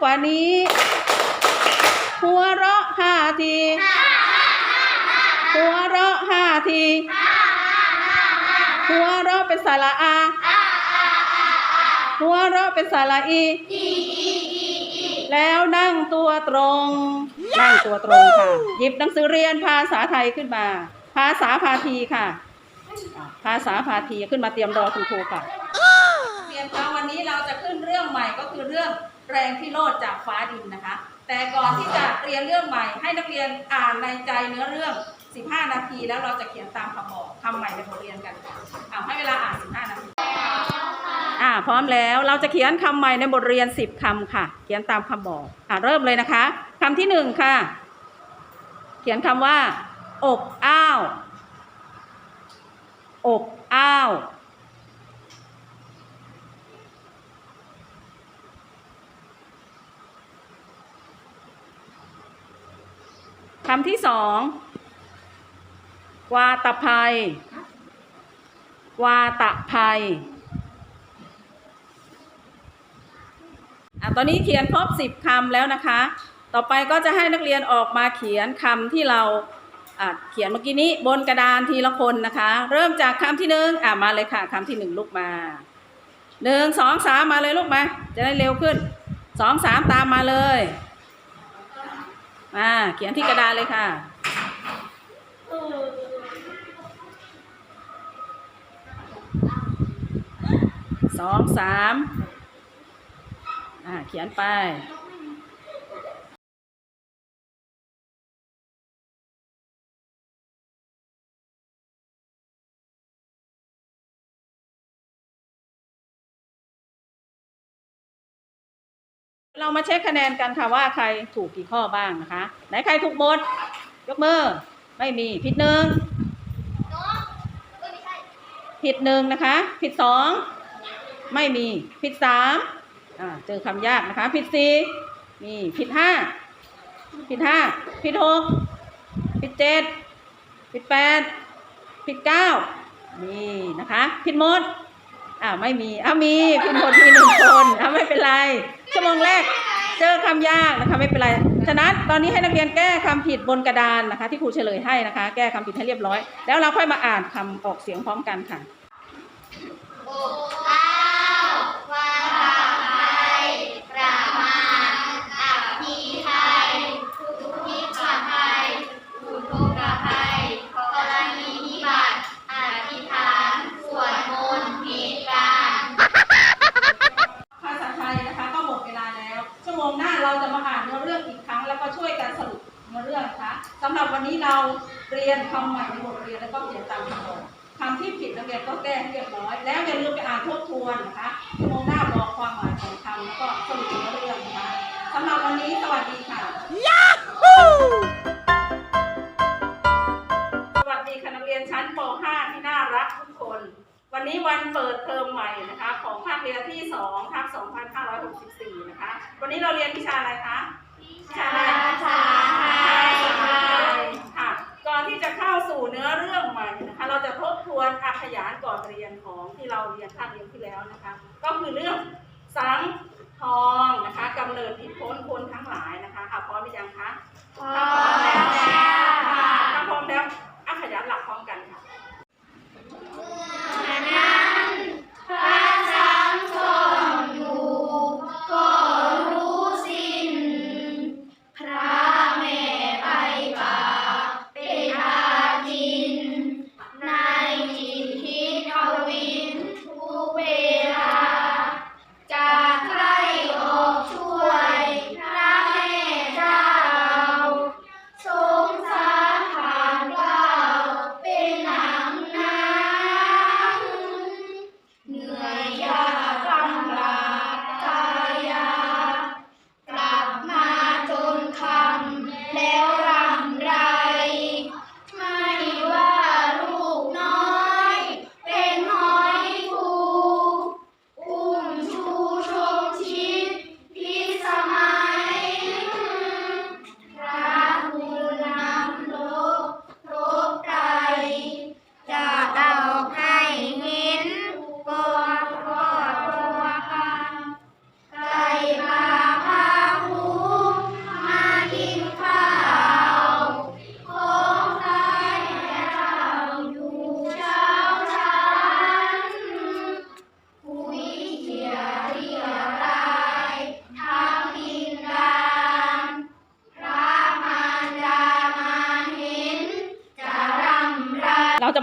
กว่านี้ หัวเราะห้าที หัวเราะห้าที หัวเราะเป็นสระอา หัวเราะเป็นสระอี แล้วนั่งตัวตรง นั่งตัวตรงค่ะ หยิบหนังสือเรียนภาษาไทยขึ้นมา ภาษาพาทีค่ะ ภาษาพาทีขึ้นมาเตรียมรอคุณครูค่ะเตรียนคะวันนี้เราจะขึ้นเรื่องใหม่ก็คือเรื่อง แรงที่โลดจากฟ้าดินนะคะ แต่ก่อนที่จะเรียนเรื่องใหม่ ให้นักเรียนอ่านในใจเนื้อเรื่อง 15 นาที แล้วเราจะเขียนตามคำบอกคำใหม่ในบทเรียนกันค่ะเอาให้เวลาอ่าน 15 นาทีอ่าพร้อมแล้วเราจะเขียนคำใหม่ในบทเรียน 10คำค่ะ เขียนตามคำบอกอ่าเริ่มเลยนะคะคำที่หนึ่งค่ะ เขียนคำว่า อบอ้าว อบอ้าว คำที่สอง วาตภัย วาตภัยอะตอนนี้เขียนครบสิบคำแล้วนะคะ ต่อไปก็จะให้นักเรียนออกมาเขียนคำที่เราอะเขียนเมื่อกี้นี้บนกระดานทีละคนนะคะ เริ่มจากคำที่หนึ่งอะมาเลยค่ะคำที่หนึ่งลูกมาหนึ่งสองสามมาเลยลูกมา จะได้เร็วขึ้นสองสามตามมาเลย มาเขียนที่กระดาษเลยค่ะ สองสามอ่าเขียนไป เรามาเช็คคะแนนกันค่ะว่าใครถูกกี่ข้อบ้างนะคะ ไหนใครถูกหมดยกมือไม่มีผิดหนึ่งผิดหนึ่งนะคะ ผิดสองไม่มีผิดสามอ่าเจอคำยากนะคะ ผิดสี่มีผิดห้าผิดห้าผิดหกผิดเจ็ดผิดแปดผิดเก้านี่นะคะ ผิดหมดอ่าไม่มีอ้ามีผิดหมดมีหนึ่งคนอ้าไม่เป็นไร ชั่วโมงแรก เจอคำยากนะคะไม่เป็นไร ฉะนั้นตอนนี้ให้นักเรียนแก้คำผิดบนกระดานนะคะ ที่ครูเฉลยให้นะคะ แก้คำผิดให้เรียบร้อย แล้วเราค่อยมาอ่านคำออกเสียงพร้อมกันค่ะ รียบร้อย แล้วอย่าลืมไปอ่านทบทวนนะคะชั่วโมงหน้าบอกความหมายของคำแล้วก็สรุปเนื้อเรื่องนะคะสำหรับวันนี้สวัสดีค่ะสวัสดีค่ะนักเรียนชั้นป .5 ที่น่ารักทุกคน วันนี้วันเปิดเทอมใหม่นะคะ ของภาคเรียนที่2ทับ2564 นะคะ วันนี้เราเรียนวิชาอะไรคะวิชาอะไรภาษาไทยภาษาไทยค่ะก่อนที่จะเข้าสู่เนื้อเรื่องใหม่ วนอาขยานก่อนเรียนของที่เราเรียนภาคเรียนที่แล้วนะคะ ก็คือเรื่องสังทองนะคะกำเนิดผิดพ้นคนทั้งหลายนะคะอะพร้อมหรือยังคะ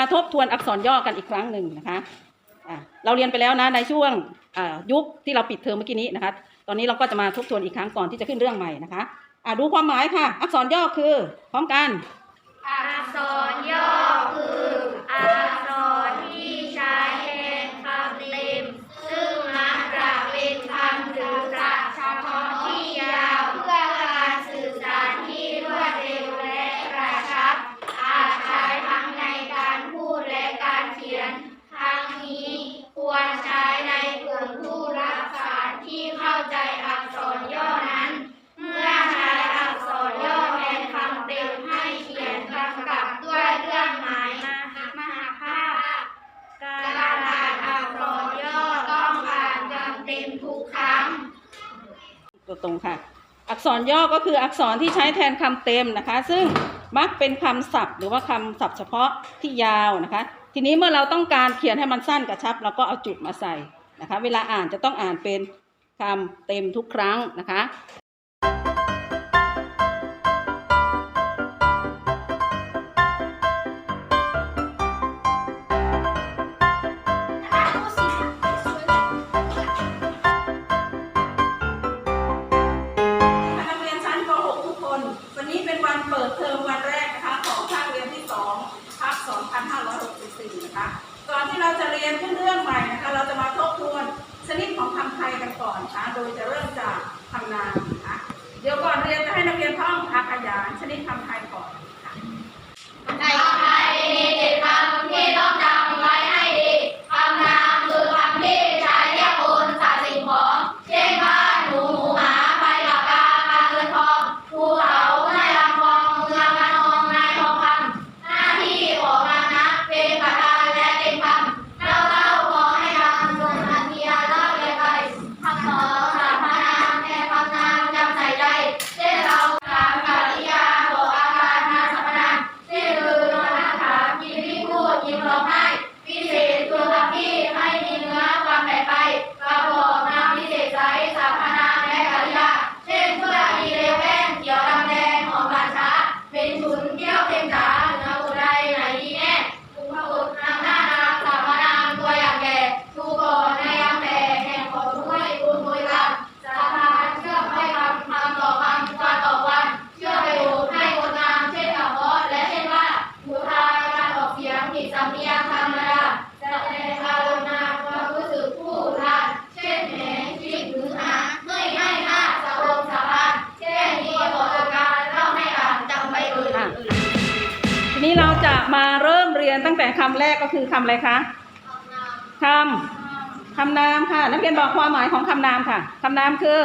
มาทบทวนอักษรย่อกันอีกครั้งหนึ่งนะคะเราเรียนไปแล้วนะในช่วงยุคที่เราปิดเทอมเมื่อกี้นี้นะคะ ตอนนี้เราก็จะมาทบทวนอีกครั้งก่อนที่จะขึ้นเรื่องใหม่นะคะะดูความหมายค่ะ อักษรย่อคือ พร้อมกัน อักษรย่อคืออ ตรงค่ะ อักษรย่อก็คืออักษรที่ใช้แทนคำเต็มนะคะ ซึ่งมักเป็นคำศัพท์ หรือว่าคำศัพท์เฉพาะที่ยาวนะคะ ทีนี้เมื่อเราต้องการเขียนให้มันสั้นกระชับเราก็เอาจุดมาใส่นะคะ เวลาอ่านจะต้องอ่านเป็นคำเต็มทุกครั้งนะคะ ทยกันก่อนนะโดยจะเริ่มจากคำนามนะเดี๋ยวก่อนเรียนจะให้นักเรียนท่องอาขยานชนิดคำไทยก่อนคำไทยมีเจ็ดคำที่ต้อง คำแรกก็คือคำอะไรคะคำคำนามค่ะ นักเรียนบอกความหมายของคำนามค่ะคำนามคือ